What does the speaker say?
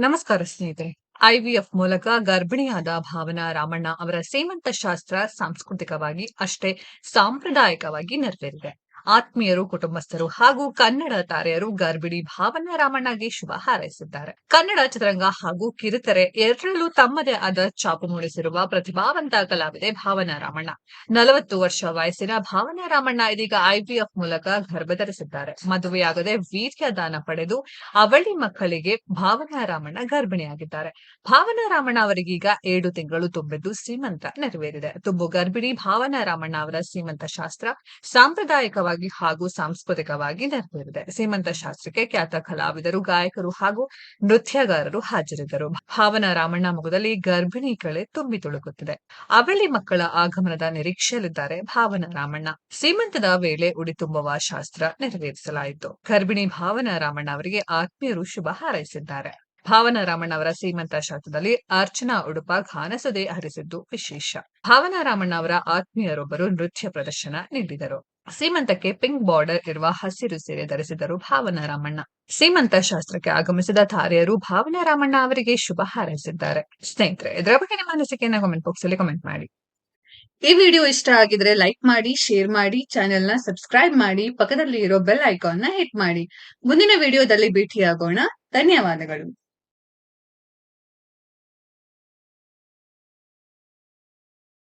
ನಮಸ್ಕಾರ ಸ್ನೇಹಿತರೆ. ಐವಿಎಫ್ ಮೂಲಕ ಗರ್ಭಿಣಿಯಾದ ಭಾವನಾ ರಾಮಣ್ಣ ಅವರ ಸೇಮಂತ ಶಾಸ್ತ್ರ ಸಾಂಸ್ಕೃತಿಕವಾಗಿ ಅಷ್ಟೇ ಸಾಂಪ್ರದಾಯಿಕವಾಗಿ ನೆರವೇರಿದೆ. ಆತ್ಮೀಯರು, ಕುಟುಂಬಸ್ಥರು ಹಾಗೂ ಕನ್ನಡ ತಾರೆಯರು ಗರ್ಭಿಣಿ ಭಾವನಾ ರಾಮಣ್ಣಗೆ ಶುಭ ಹಾರೈಸಿದ್ದಾರೆ. ಕನ್ನಡ ಚಿತ್ರರಂಗ ಹಾಗೂ ಕಿರುತೆರೆ ಎರಡರಲ್ಲೂ ತಮ್ಮದೇ ಆದ ಚಾಪು ಮೂಡಿಸಿರುವ ಪ್ರತಿಭಾವಂತ ಕಲಾವಿದೆ ಭಾವನಾ ರಾಮಣ್ಣ. ನಲವತ್ತು ವರ್ಷ ವಯಸ್ಸಿನ ಭಾವನಾ ರಾಮಣ್ಣ ಇದೀಗ ಐವಿಎಫ್ ಮೂಲಕ ಗರ್ಭಧರಿಸಿದ್ದಾರೆ ಮದುವೆಯಾಗದೆ ವೀರ್ಯ ದಾನ ಪಡೆದು ಅವಳಿ ಮಕ್ಕಳಿಗೆ ಭಾವನಾ ರಾಮಣ್ಣ ಗರ್ಭಿಣಿಯಾಗಿದ್ದಾರೆ. ಭಾವನಾ ರಾಮಣ್ಣ ಅವರಿಗೀಗ ಏಳು ತಿಂಗಳು ತುಂಬಿದ್ದು ಸೀಮಂತ ನೆರವೇರಿದೆ. ತುಂಬು ಗರ್ಭಿಣಿ ಭಾವನಾ ರಾಮಣ್ಣ ಅವರ ಸೀಮಂತ ಶಾಸ್ತ್ರ ಸಾಂಪ್ರದಾಯಿಕವಾಗಿ ಹಾಗೂ ಸಾಂಸ್ಕೃತಿಕವಾಗಿ ನೆರವೇರಿದೆ. ಸೀಮಂತ ಶಾಸ್ತ್ರಕ್ಕೆ ಖ್ಯಾತ ಕಲಾವಿದರು, ಗಾಯಕರು ಹಾಗೂ ನೃತ್ಯಗಾರರು ಹಾಜರಿದ್ದರು. ಭಾವನ ರಾಮಣ್ಣ ಗರ್ಭಿಣಿ ಕಳೆ ತುಂಬಿ ತುಳುಕುತ್ತಿದೆ ಅವಳಿ ಮಕ್ಕಳ ಆಗಮನದ ನಿರೀಕ್ಷೆಯಲ್ಲಿದ್ದಾರೆ ಭಾವನ ರಾಮಣ್ಣ. ಸೀಮಂತದ ವೇಳೆ ಉಡಿ ತುಂಬುವ ಶಾಸ್ತ್ರ ನೆರವೇರಿಸಲಾಯಿತು. ಗರ್ಭಿಣಿ ಭಾವನ ರಾಮಣ್ಣ ಅವರಿಗೆ ಆತ್ಮೀಯರು ಶುಭ ಹಾರೈಸಿದ್ದಾರೆ. ಭಾವನಾ ರಾಮಣ್ಣ ಅವರ ಸೀಮಂತ ಶಾಸ್ತ್ರದಲ್ಲಿ ಅರ್ಚನಾ ಉಡುಪ ಘಾನಸದೆ ಹರಿಸಿದ್ದು ವಿಶೇಷ. ಭಾವನಾ ರಾಮಣ್ಣ ಅವರ ಆತ್ಮೀಯರೊಬ್ಬರು ನೃತ್ಯ ಪ್ರದರ್ಶನ ನೀಡಿದರು. ಸೀಮಂತಕ್ಕೆ ಪಿಂಕ್ ಬಾರ್ಡರ್ ಇರುವ ಹಸಿರು ಸೀರೆ ಧರಿಸಿದರು ಭಾವನಾ ರಾಮಣ್ಣ. ಸೀಮಂತ ಶಾಸ್ತ್ರಕ್ಕೆ ಆಗಮಿಸಿದ ತಾರೆಯರು ಭಾವನಾ ರಾಮಣ್ಣ ಅವರಿಗೆ ಶುಭ ಹಾರೈಸಿದ್ದಾರೆ. ಸ್ನೇಹಿತರೆ, ಇದರ ಬಗ್ಗೆ ನಿಮ್ಮ ಅನಿಸಿಕೆಯನ್ನ ಕಮೆಂಟ್ ಬಾಕ್ಸ್ ಅಲ್ಲಿ ಕಮೆಂಟ್ ಮಾಡಿ. ಈ ವಿಡಿಯೋ ಇಷ್ಟ ಆಗಿದ್ರೆ ಲೈಕ್ ಮಾಡಿ ಶೇರ್ ಮಾಡಿ ಚಾನೆಲ್ನ ಸಬ್ಸ್ಕ್ರೈಬ್ ಮಾಡಿ ಪಕ್ಕದಲ್ಲಿ ಇರೋ ಬೆಲ್ ಐಕಾನ್ನ ಹಿಟ್ ಮಾಡಿ. ಮುಂದಿನ ವಿಡಿಯೋದಲ್ಲಿ ಭೇಟಿಯಾಗೋಣ. ಧನ್ಯವಾದಗಳು.